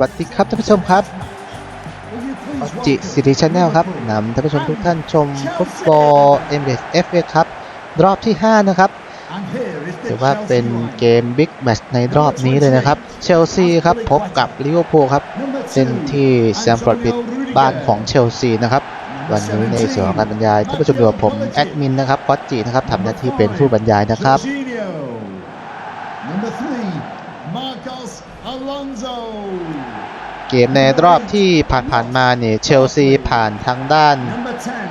วัสดีครับท่านผู้ชมครับอจิสิริชาแนลครับนำท่านผู้ชมทุกท่านชมฟุตบอลเอ็มเอสเอฟเอครับรอบที่ 5 นะครับถือว่าเป็นเกมบิ๊กแมตช์ในรอบนี้เลยนะครับ เชลซีครับพบกับลิเวอร์พูลครับเล่นที่แซมฟอร์ดบิดบ้านของเชลซีนะครับ วันนี้ในส่วนของการบรรยายท่านผู้ชมอยู่กับผมแอดมินนะครับก๊อตจินะครับทำหน้าที่เป็นผู้บรรยายนะครับ เกมในรอบที่ผ่านๆมาเนี่ยเชลซีผ่านทางด้าน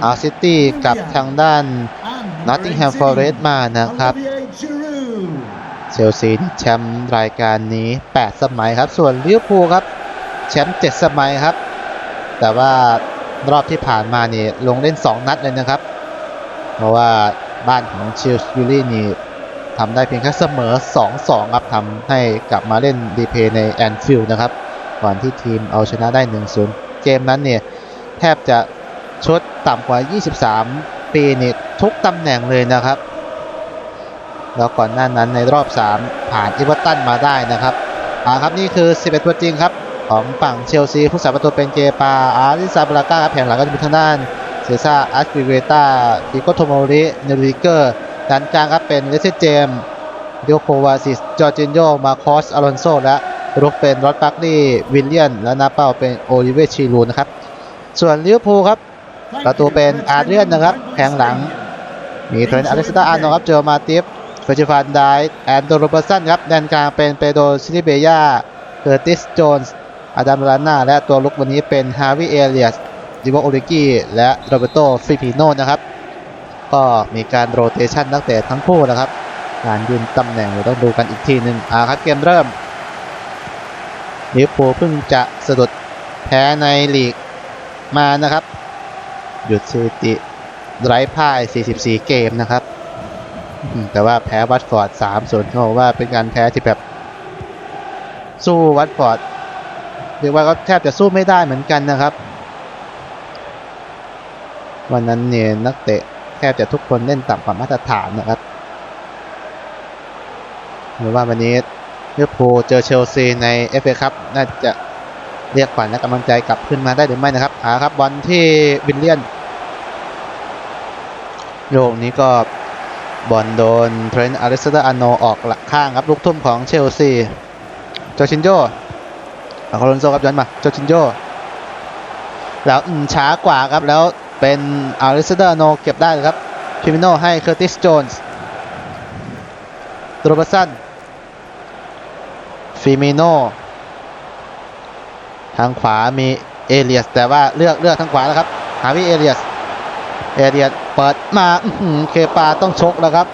อาร์ซิตี้กับทางด้าน and Nottingham rating Forest มานะครับ เชลซีแชมป์รายการนี้ 8 สมัยครับ ส่วนลิเวอร์พูลครับ แชมป์ 7 สมัยครับ แต่ว่ารอบที่ผ่านมานี่ลงเล่น 2 นัดเลยนะครับ เพราะว่าบ้านของเชลซีนี่ทำได้เพียงแค่เสมอ 2-2 ครับทำให้กลับมาเล่นดีเพย์ในแอนฟิลด์นะครับ ก่อนที่ทีมเอาชนะได้ 1-0 เกมนั้นเนี่ย แทบจะชดต่ำกว่า 23 ปีนี่ทุกตำแหน่งเลยนะครับ แล้วก่อนหน้านั้นในรอบ 3 ผ่านอีเวอร์ตันมาได้นะครับอ่าครับนี่คือ 11 ตัวจริงครับ ของฝั่งเชลซีผู้สาประตูเป็นเกปาอาริซาบราก้าครับแผงหลังก็จะมีทางด้านเซซ่าอัสปิเวต้าปิโกโทโมริเนริเกอร์ด้านกลางครับเป็นเลสเซเจมเดียโควาซิสจอร์จินโยมาคอสอลอนโซและ รุกเป็นรอดปักลี่วิลเลียน และนาเป้าเป็นโอลิเวชีรูนะครับ ส่วนลิเวอร์พูลครับ ประตูเป็นอาร์เรียนนะครับแผงหลัง มีเทรนอเล็กซานเดอร์อาร์โนครับเจอมาติฟเฟอร์จิฟันไดแอนโดโรเบอร์สันครับแดนกลางเป็นเปโดรซิลิเบียเคอร์ติสโจนส์อดัมลาน่าและตัวลุกวันนี้เป็นฮาวิเอเลียสดิโวโอริกี้และโรเบโตฟิปิโนนะครับก็มีการโรเตชันนักเตะทั้งคู่นะครับ การยืนตำแหน่งเดี๋ยวต้องดูกันอีกทีหนึ่งอ่าครับเกมเริ่ม ลิเวอร์พูลเพิ่งจะสะดุดแพ้ในลีกมานะครับ หยุดสถิติไร้พ่าย 44 เกมนะครับ แต่ว่าแพ้วัตฟอร์ด3-0เขาบอกว่าเป็นการแพ้ที่แบบสู้วัตฟอร์ดเรียกว่าก็แทบจะสู้ไม่ได้เหมือนกันนะครับ วันนั้นเนี่ยนักเตะแทบจะทุกคนเล่นต่ำกว่ามาตรฐานนะครับหรือว่าวันนี้ ลิเวอร์พูลเจอเชลซีใน FA ครับน่าจะเรียกขวัญและกำลังใจกลับขึ้นมาได้หรือไม่นะครับหาครับบอลที่วิลเลียนโยกนี้ก็บอลโดนเทรนต์อเล็กซานเดอร์อาร์โนออกหลักข้างครับลูกทุ่มของเชลซีจชินโยอาคาโลนโซครับย้อนมาจชินโยแล้วช้ากว่าครับแล้วเป็นอเล็กซานเดอร์อาโนเก็บได้ครับพิมิโนให้เคอร์ติสโจนส์โรบสัน ฟิมิโนทางขวามีเอเลียส แต่ว่าเลือกเลือกทางขวาแล้วครับ หาวิเอเลียส เอเดียนเปิดมาเคปาต้องชกแล้วครับ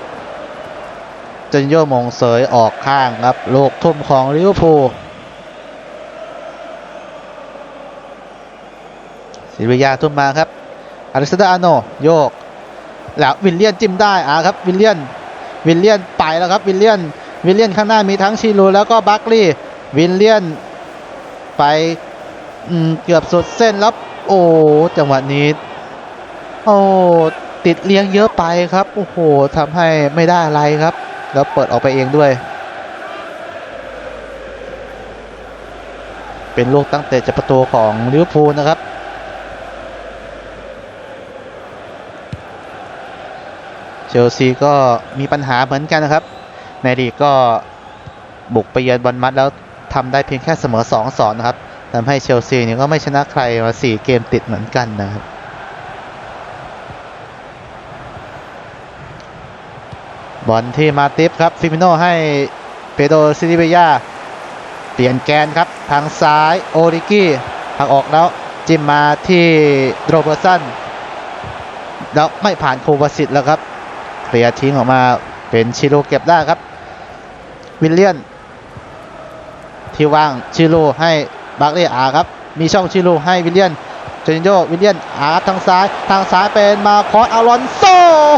จนโยมงเสยออกข้างครับ ลูกทุ่มของลิเวอร์พูลศิริยาทุ่มมาครับอเล็กซาอร์อาโนโยก แล้ววิลเลียนจิ้มได้อ่าครับ วิลเลียน วิลเลียนไปแล้วครับ วิลเลียน วิลเลียนข้างหน้ามีทั้งชิลูแล้วก็บัคลีย์วิลเลียนไปเกือบสุดเส้นแล้วโอ้จังหวะนี้โอ้ติดเลี้ยงเยอะไปครับโอ้โหทำให้ไม่ได้อะไรครับ แล้วเปิดออกไปเองด้วย เป็นลูกตั้งแต่จากประตูของลิเวอร์พูลนะครับเชลซีก็มีปัญหาเหมือนกันนะครับ ในลีกก็บุกไปเยือนบอลมัดแล้วทำได้เพียงแค่เสมอ2 2นะครับทำให้เชลซีเนี่ยก็ไม่ชนะใครมา4เกมติดเหมือนกันนะครับบอลที่มาติฟครับฟิมิโนให้เปโดซิลิเบียเปลี่ยนแกนครับ ทางซ้ายโอริกี้ทางออกแล้วจิ้มมาที่โรเบอร์สันแล้วไม่ผ่านโควาสิตแล้วครับเคลียร์ทิ้งออกมาเป็นชิโรเก็บได้ครับ วิลเลียน ที่ว่างชิโร่ให้บาร์เรอาครับ มีช่องชิโร่ให้วิลเลียนเจนโยวิลเลียนอาร์ทางซ้าย ทางซ้ายเป็นมาคอสอารอนโซ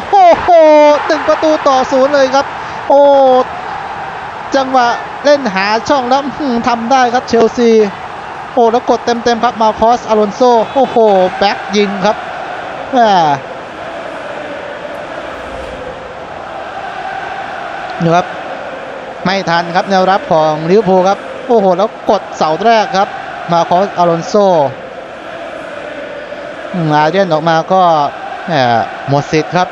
โอ้โหหนึ่งประตูต่อศูนย์เลยครับ โอ้จังหวะเล่นหาช่องแล้วทำได้ครับเชลซีโอ้แล้วกดเต็มๆครับมาคอสอารอนโซโอ้โหแบ็กยิงครับแหมนี่ครับ ไม่ทันครับแนวรับของลิเวอร์พูลครับโอ้โหแล้วกดเสาแรกครับ มาคอสอารอนโซอาเดียนออกมาก็หมดสิทธิ์ครับ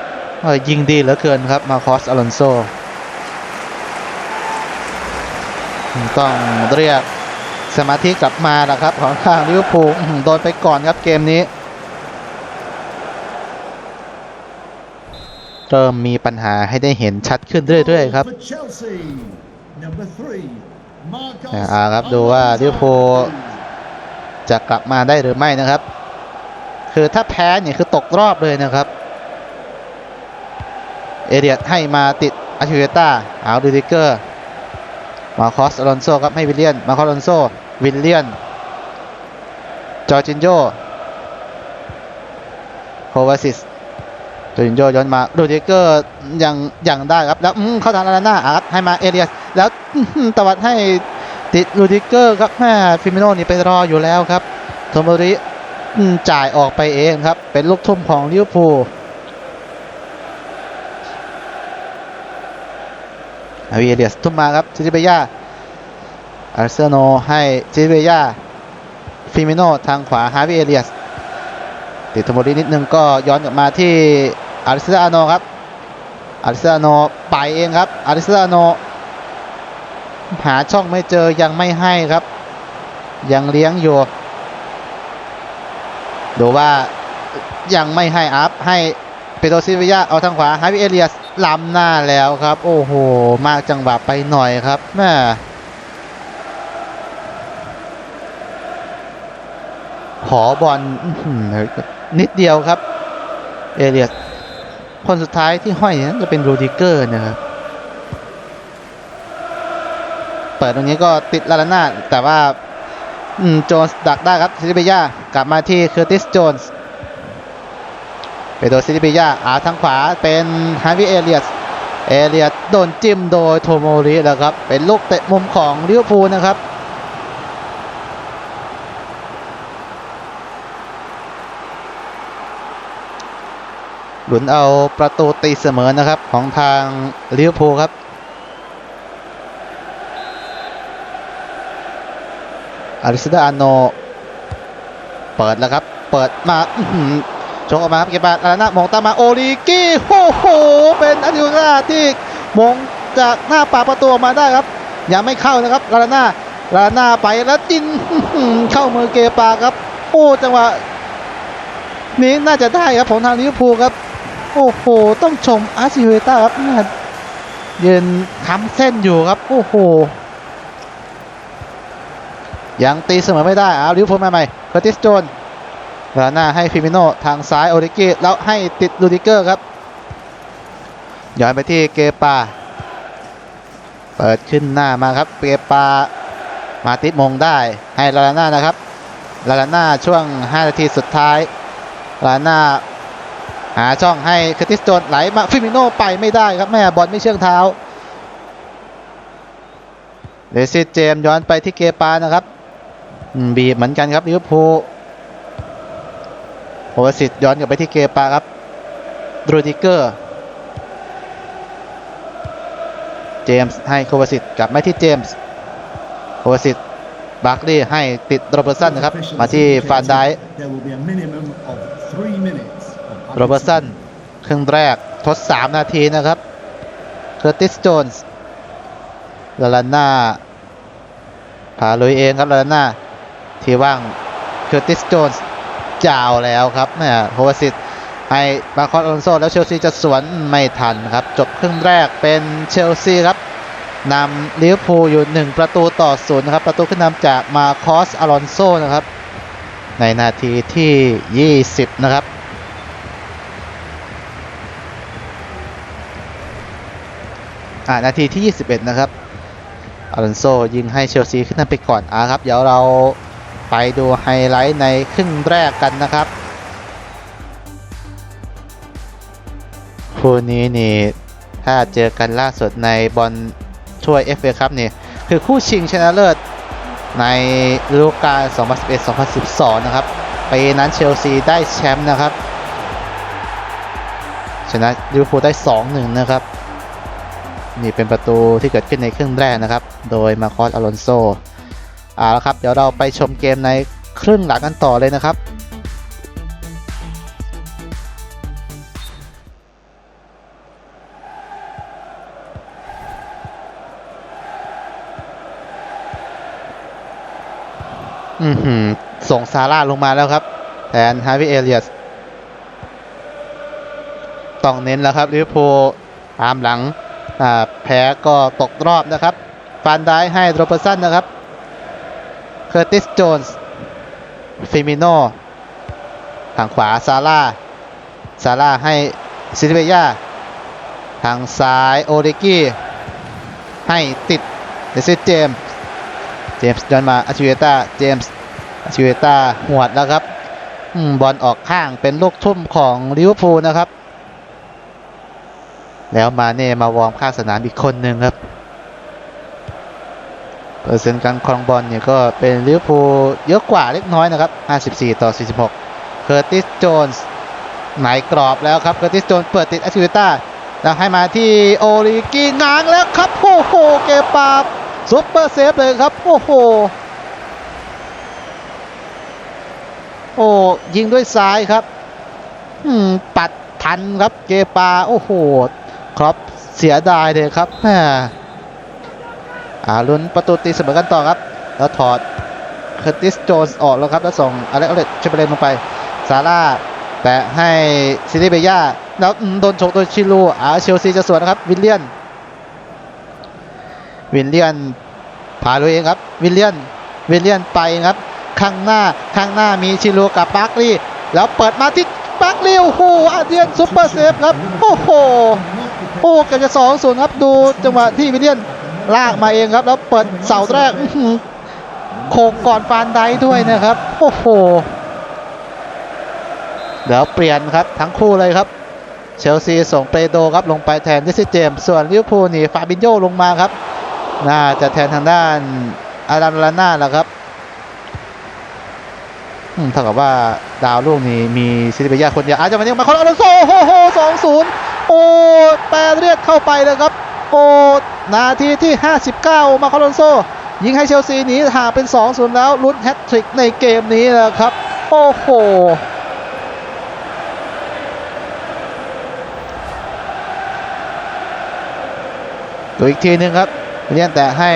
ยิงดีเหลือเกินครับมาคอสอารอนโซต้องเรียกสมาธิกลับมาแล้วครับ ของทางลิเวอร์พูลโดนไปก่อนครับเกมนี้ เริ่มมีปัญหาให้ได้เห็นชัดขึ้นเรื่อย ๆ ครับ For Chelsea, number three, Marcos อ่าครับดูว่าลิเวอร์พูลจะกลับมาได้หรือไม่นะครับ คือถ้าแพ้เนี่ยคือตกรอบเลยนะครับ เอเดียตให้มาติดอาชิเวต้าเอาดูดิเกอร์มาคอสอลอนโซครับให้วิลเลียนมาคอสอลอนโซวิลเลียนจอร์จินโยโควาซิส จอร์จินโยย้อนมาดูดิเกอร์ยังยังได้ครับแล้วเข้าทางลาน่าอะครับให้มาเอเดียสแล้วตวัดให้ติดลูดิเกอร์ครับแม่ฟิมิโนนี่ไปรออยู่แล้วครับโทโมริจ่ายออกไปเองครับ เป็นลูกทุ่มของลิเวอร์พูลอาวิเอเลียสทุ่มมาครับซิติเบย่าอาร์เซโนให้ซิติเบย่าฟิมิโนทางขวาฮาวิเอเลียสติดโทโมรินิดนึงก็ย้อนกลับมาที่ อาริสอาโนครับอาริสอาโนไปเองครับอาริสอาโนหาช่องไม่เจอยังไม่ให้ครับ ยังเลี้ยงอยู่ดูว่ายังไม่ให้อัพให้เปโตซิวิยาเอาทางขวาฮาวิเอเลียสล้ำหน้าแล้วครับ โอ้โห มากจังหวะไปหน่อยครับแม่ขอบอลนิดเดียวครับ เอเลียส คนสุดท้ายที่ห้อยนั้นจะเป็นรูดิเกอร์นะครับเปิดตรงนี้ก็ติดลาลาน่าแต่ว่าโจนส์ดักได้ครับซิติเบย่ากลับมาที่เคอร์ติสโจนส์ไปโดนซิติเบย่าอาทางขวาเป็นฮาวิเอเลียสเอเลียสโดนจิ้มโดยโทโมริแล้วครับ เป็นลูกเตะมุมของลิเวอร์พูลนะครับ หลุนเอาประตูตีเสมอนะครับของทางลิเวอร์พูลครับ อาริสดาอาโน เปิดแล้วครับ เปิดมาอื้อหือชกออกมาครับเก็บมาลาลาน่ามองตามมาโอริกี้โอ้โห เป็นอาริโนาที่มงจากหน้าปากประตูมาได้ครับยังไม่เข้านะครับลาลาน่าลาลาน่าไปแล้วจินเข้ามือเกปาครับ โอ้จังหวะนี้น่าจะได้ครับของทางลิเวอร์พูลครับ โอ้โห ต้องชมอาร์ซิเวต้าครับแม่ยืนค้ำเส้นอยู่ครับ โอ้โห ยังตีเสมอไม่ได้เอาลิเวอร์พูลมาใหม่เคอร์ติสโจนลาหน้าให้ฟิมิโนทางซ้ายโอริกิแล้วให้ติดลูดิเกอร์ครับ ย้อนไปที่เกปา เปิดขึ้นหน้ามาครับ เกปา มาติดมงได้ให้ลาลาน่านะครับ ลาลาน่าช่วง 5 นาทีสุดท้าย ลาลาน่า หาช่องให้คร์ติสโจนไหลมาฟิมิโนไปไม่ได้ครับแม่บอลไม่เชื่องเท้าเลซิสเจมส์ย้อนไปที่เกปานะครับบีบเหมือนกันครับลิเวอร์พูลโอเวสิตย้อนกลับไปที่เกปาครับโรดิเกอร์ เจมส์ให้โควสิตกลับมาที่เจมส์โควสิตบาร์คลีย์ให้ติดโรเบอร์สันนะครับ มาที่ฟานได โรเบอร์สันครึ่งแรกทด 3 นาทีนะครับเคอร์ติสโจนส์ลาลาน่าพาลุยเองครับลาลาน่าที่ว่างเคอร์ติสโจนส์จาวแล้วครับแม่โฮวาสิตให้มาคอสอลอนโซแล้วเชลซีจะสวนไม่ทันครับ จบครึ่งแรกเป็นเชลซีครับนำลิเวอร์พูลอยู่ 1 ประตูต่อศูนย์นะครับ ประตูขึ้นนำจากมาคอสอลอนโซนะครับ ในนาทีที่ 20 นะครับ อ่านาทีที่ 21 นะครับอลอนโซยิงให้เชลซีขึ้นนำไปก่อนอ่าครับ เดี๋ยวเราไปดูไฮไลท์ในครึ่งแรกกันนะครับคู่นี้นี่ถ้าเจอกันล่าสุดในบอลช่วย FA ครับนี่คือคู่ชิงชนะเลิศในฤดูกาล 2011-2012 นะครับปีนั้นเชลซีได้แชมป์นะครับ ชนะลิเวอร์พูลได้ 2-1 นะครับ นี่เป็นประตูที่เกิดขึ้นในครึ่งแรกนะครับ โดยมาคอสอลอนโซเอาละครับเดี๋ยวเราไปชมเกมในครึ่งหลังกันต่อเลยนะครับอือหือส่งซาร่าลงมาแล้วครับ แทนฮาร์วิเอเลียสต้องเน้นแล้วครับลิเวอร์พูลตามหลัง แพ้ก็ตกรอบนะครับฟานได้ให้โรเบอร์สันนะครับเคอร์ติสโจนส์ฟิมิโนทางขวาซาร่าซาร่าให้ซิลิเบียทางซ้ายโอเดกี้ให้ติดเดซิสเจมส์เจมส์ย้อนมาอาชิเวตาเจมส์อาชิเวตาหวดแล้วครับอบอลออกข้างเป็นลูกทุ่มของลิเวอร์พูลนะครับ แล้วมาเน่มาวอร์มข้างสนามอีกคนหนึ่งครับเปอร์เซ็นต์การครองบอลเนี่ยก็เป็นลิเวอร์พูลเยอะกว่าเล็กน้อยนะครับ 54 ต่อ 46 เคอร์ติส โจนส์ไหนกรอบแล้วครับเคอร์ติส โจนส์เปิดติดแอชิวิต้าแล้วให้มาที่โอริกีง้างแล้วครับ โอ้โห เกปาซุปเปอร์เซฟเลยครับ โอ้โห โอ้ยิงด้วยซ้ายครับอืมปัดทันครับเกปา โอ้โห ครับเสียดายเลยครับแหมอ่าลุ้นประตูตีเสมอกันต่อครับ แล้วถอดเคอร์ติสโจนส์ออกแล้วครับ แล้วส่งอเล็กอเล็กเชเบเลนลงไป ซาร่าแตะให้ซิลิเบย่าแล้วโดนฉกโดยชิลูอ่าเชลซีจะสวนนะครับ วิลเลียน วิลเลียนพาลุยเองครับ วิลเลียน วิลเลียนไปครับ ข้างหน้า ข้างหน้ามีชิลูกับปาร์คลีแล้วเปิดมาที่ปาร์คลีโอ้โหอาเดียนซุปเปอร์เซฟครับ โอ้โห อ้เกือบจะสองศูนย์ครับดูจังหวะที่วิลเลียนลากมาเองครับ แล้วเปิดเสาแรกโขกก่อนฟานไดด้วยนะครับ โอ้โหเดี๋ยวเปลี่ยนครับทั้งคู่เลยครับ เชลซีส่งเปโดครับลงไปแทนดิซิเจมส์ส่วนลิเวอร์พูลนี่ฟาบินโยลงมาครับ น่าจะแทนทางด้านอารัมลาน่าแล้วครับเท่ากับว่าดาวลูกนี้มีซิลิเบียคนเดียวอาจจะมาเนี้มาคอนอลโซโอ้โหสองศูนย์ โอ้แปรเรียกเข้าไปเลยครับ โอ้นาทีที่ 59 มาคอลอนโซ ยิงให้เชลซีหนีห่างเป็น2-0แล้วลุ้นแฮตทริกในเกมนี้แล้วครับ โอ้โหดูอีกทีหนึงครับเลียนแต่ให้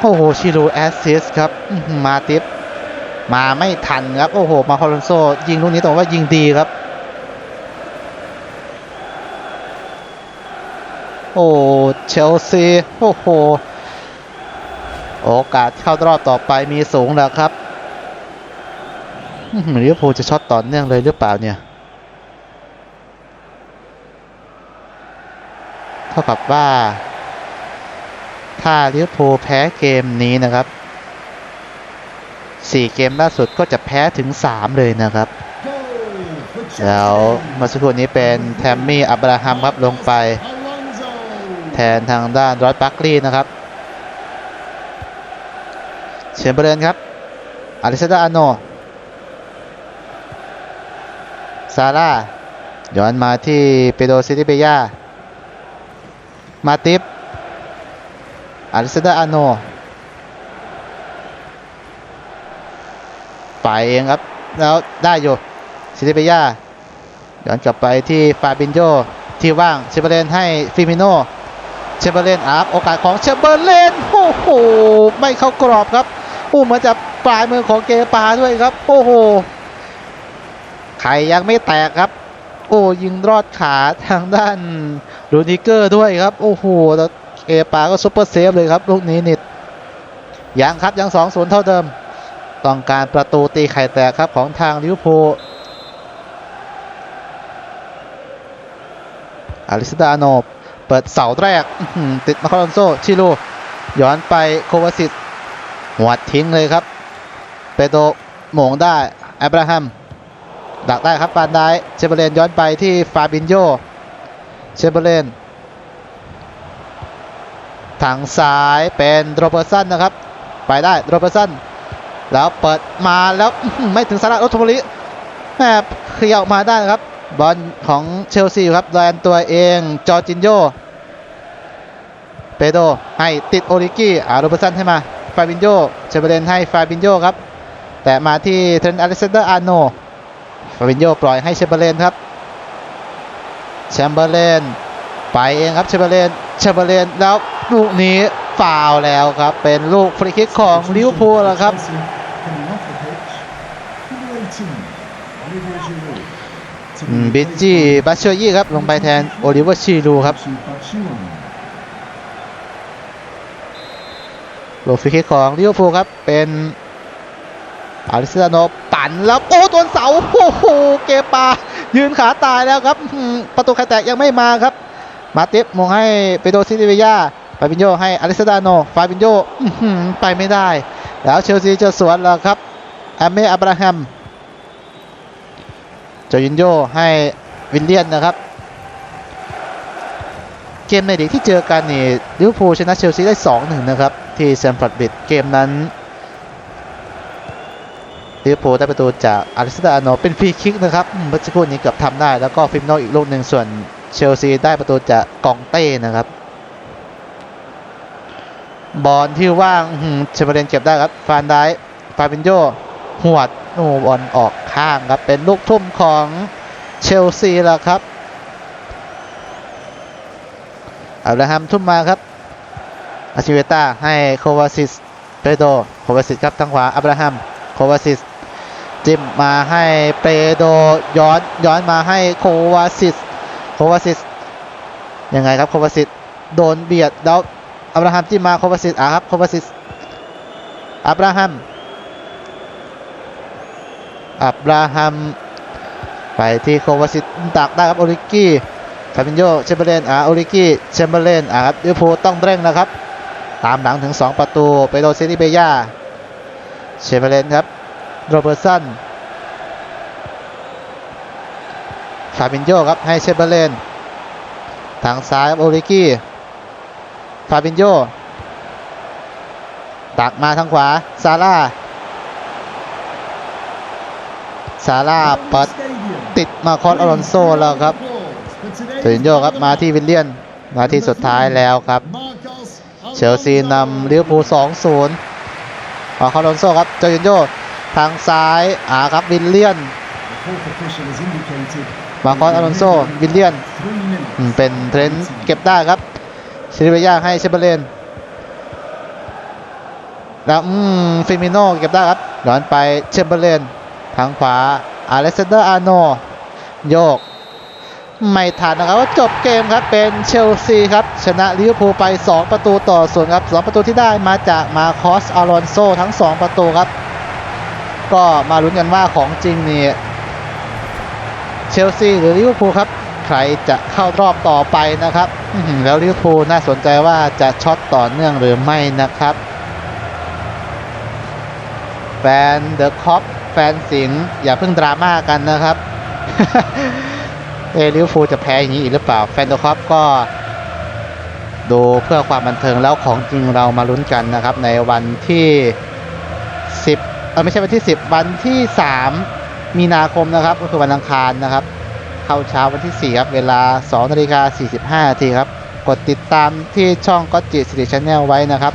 โอ้โห ชิโรแอสซิสครับ มาติปมาไม่ทันครับ โอ้โห มาคอลอนโซ ยิงลูกนี้ต้องว่ายิงดีครับ โอ้เชลซีโอ้โหโอกาสเข้ารอบต่อไปมีสูงแล้วครับเลือลิเวอร์พูลจะช็อตต่อเนื่องเลยหรือเปล่าเนี่ยเท่ากับว่า ถ้าลิเวอร์พูลแพ้เกมนี้นะครับ 4 เกมล่าสุดก็จะแพ้ถึง 3 เลยนะครับแล้วมื่อสักครู่นี้เป็นแทมมี่อับราฮัมครับลงไป แทนทางด้านรอดบัคลีย์นะครับเชมเบอร์เลนครับอลิซาดาอโนซาร่าย้อนมาที่เปโดซิติเบยามาติปอลิซาดาอโนไปเองครับ แล้วได้อยู่ซิติเบยาย้อนกลับไปที่ฟาบินโยที่ว่างเชเบอร์เลนให้ฟิมิโน เชมเบอร์เลนอัพโอกาสของเชมเบอร์เลนโอ้โหไม่เข้ากรอบครับโอ้มือนจะปลายมือของเกปาด้วยครับ โอ้โหไข่ยังไม่แตกครับ โอ้ยิงรอดขาทางด้านรูนิเกอร์ด้วยครับ โอ้โหแล้วเกปาก็ซุปเปอร์เซฟเลยครับลูกนี้นิดยังครับยังสองศูนย์เท่าเดิม ต้องการประตูตีไข่แตกครับของทางลิเวอร์พูลอาริสดาโนเปิดเสาแรกติดมาคาลอนโซชิลูย้อนไปโควาสิตหวัดทิ้งเลยครับเปโตโหมงได้อับราฮัมดักได้ครับปานได้เชเบเลนย้อนไปที่ฟาบินโยเชเบเลนทางซ้ายเป็นโรเบอร์สันนะครับ ไปได้โรเบอร์สันแล้วเปิดมาแล้วไม่ถึงสาระรถทโมริแม่เคลียร์ออกมาได้นะครับ บอลของเชลซีครับแลนตัวเองจอร์จินโยเปโดให้ติดโอริกี้อารเบอร์สันให้มาฟาบินโยเชเบเลนให้ฟาบินโยครับ แต่มาที่เทรนต์อเล็กซานเดอร์อาร์โนฟาบินโยปล่อยให้เชเบเลนครับแชมเบอร์เลนไปเองครับเชเบเลนเชเบเลนแล้วลูกนี้ฟาวแล้วครับ เป็นลูกฟรีคิกของลิเวอร์พูลแล้วครับ บิจจี้บัชเชอร์ยี่ครับ ลงไปแทนโอลิเวอร์ชีรูครับโลฟิกของลิเวอร์พูลครับ เป็นอาริสตาโนปั่นแล้วโอ้โดนเสาโอ้โหเกปา ยืนขาตายแล้วครับ ประตูใครแตกยังไม่มาครับ มาติฟมองให้เปโดซิลิเวียาฟาบินโยให้อาริสตาโนฟาบินโยไปไม่ได้ แล้วเชลซีจะสวนแล้วครับแอมเมอับราฮัม จอยินโยให้วินเลียนนะครับ เกมในลีกที่เจอกันนี่ลิเวอร์พูลชนะเชลซีได้ 2-1 นะครับ ที่แซมฟอร์ดบิดเกมนั้นลิเวอร์พูลได้ประตูจากอาริสตาอาโนเป็นฟรีคิกนะครับมเมื่อสักครู่นี้เกือบทำได้ แล้วก็ฟิมโนอีกลูกหนึ่งส่วนเชลซีได้ประตูจากกองเต้นะครับ บอลที่ว่างเชมเบอร์เลนเก็บได้ครับฟานได้ฟาบินโยหวด โอ้บอลออกข้างครับ เป็นลูกทุ่มของเชลซีแล้วครับอับราฮัมทุ่มมาครับอาชิเวต้าให้โควาซิสเปโดโควาซิสครับทางขวาอับราฮัมโควาซิสจิ้มมาให้เปโดย้อนย้อนมาให้โควาซิสโควาซิสยังไงครับโควาซิสโดนเบียดแล้วอับราฮัมจิ้มมาโควาซิสอะครับโควาซิสอับราฮัม อับราฮัม ไปที่โควาซิสตักได้ครับโอริกี้ฟาบินโยเชมเบเลนอ่าโอริกี้เชมเบเลนอ่าครับลิเวอร์พูลต้องเร่งนะครับ ตามหลังถึง 2 ประตูไปโดนซิติเบย่าเชมเบเลนครับโรเบอร์สันฟาบินโยครับให้เชมเบเลนทางซ้ายครับโอริกี้ฟาบินโยตักมาทางขวาซาร่า ซาร่าปิดติดมาคอสอลอนโซแล้วครับเจริญโยครับมาที่วิลเลียนนาทีสุดท้ายแล้วครับ เชลซีนำลิเวอร์พูล2-0มาคอลอนโซครับเจริญโยทางซ้ายอ่าครับวิลเลียนมาคอสอลอนโซวิลเลียนเป็นเทรนต์เก็บได้ครับซิริเบียให้เชเบเลนแล้วฟิมิโนเก็บได้ครับหลอนไปเชมเบอร์เลน ทางขวาอเล็กซานเดอร์อาร์โนโยก ไม่ทันนะครับว่าจบเกมครับเป็นเชลซีครับ ชนะลิเวอร์พูลไป 2 ประตูต่อศูนย์ครับ 2 ประตูที่ได้มาจากมาคอสอารอนโซทั้ง 2 ประตูครับ ก็มาลุ้นกันว่าของจริงนี่เชลซีหรือลิเวอร์พูลครับ ใครจะเข้ารอบต่อไปนะครับแล้วลิเวอร์พูลน่าสนใจว่าจะช็อตต่อเนื่องหรือไม่นะครับแฟนเดอะคอป แฟนสิงห์อย่าเพิ่งดราม่ากันนะครับ เอลิเวอร์พูจะแพ้อย่างนี้อีกหรือเปล่า แฟนโดคอปก็ดูเพื่อความบันเทิงแล้วของจริงเรามาลุ้นกันนะครับ ในวันที่ 10เออไม่ใช่วันที่ 10 วันที่ 3 มีนาคมนะครับ ก็คือวันอังคารนะครับ เข้าเช้าวันที่ 4 ครับ เวลา2นาฬิกา45นาทีครับ กดติดตามที่ช่องก็จิสิริชแนลไว้นะครับ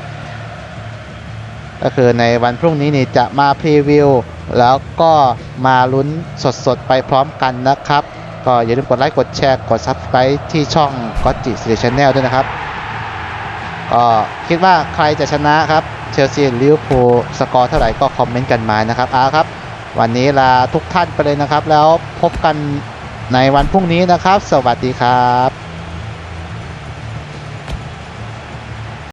ก็คือในวันพรุ่งนี้นี่จะมาพรีวิว แล้วก็มาลุ้นสดๆ ไปพร้อมกันนะครับ ก็อย่าลืมกดไลค์กดแชร์กด Subscribe ที่ช่องก็จิสิริชแนลด้วยนะครับก็คิดว่าใครจะชนะครับเชลซีลิเวอร์พูลสกอร์เท่าไหร่ก็คอมเมนต์กันมานะครับอาครับ วันนี้ลาทุกท่านไปเลยนะครับ แล้วพบกันในวันพรุ่งนี้นะครับ สวัสดีครับ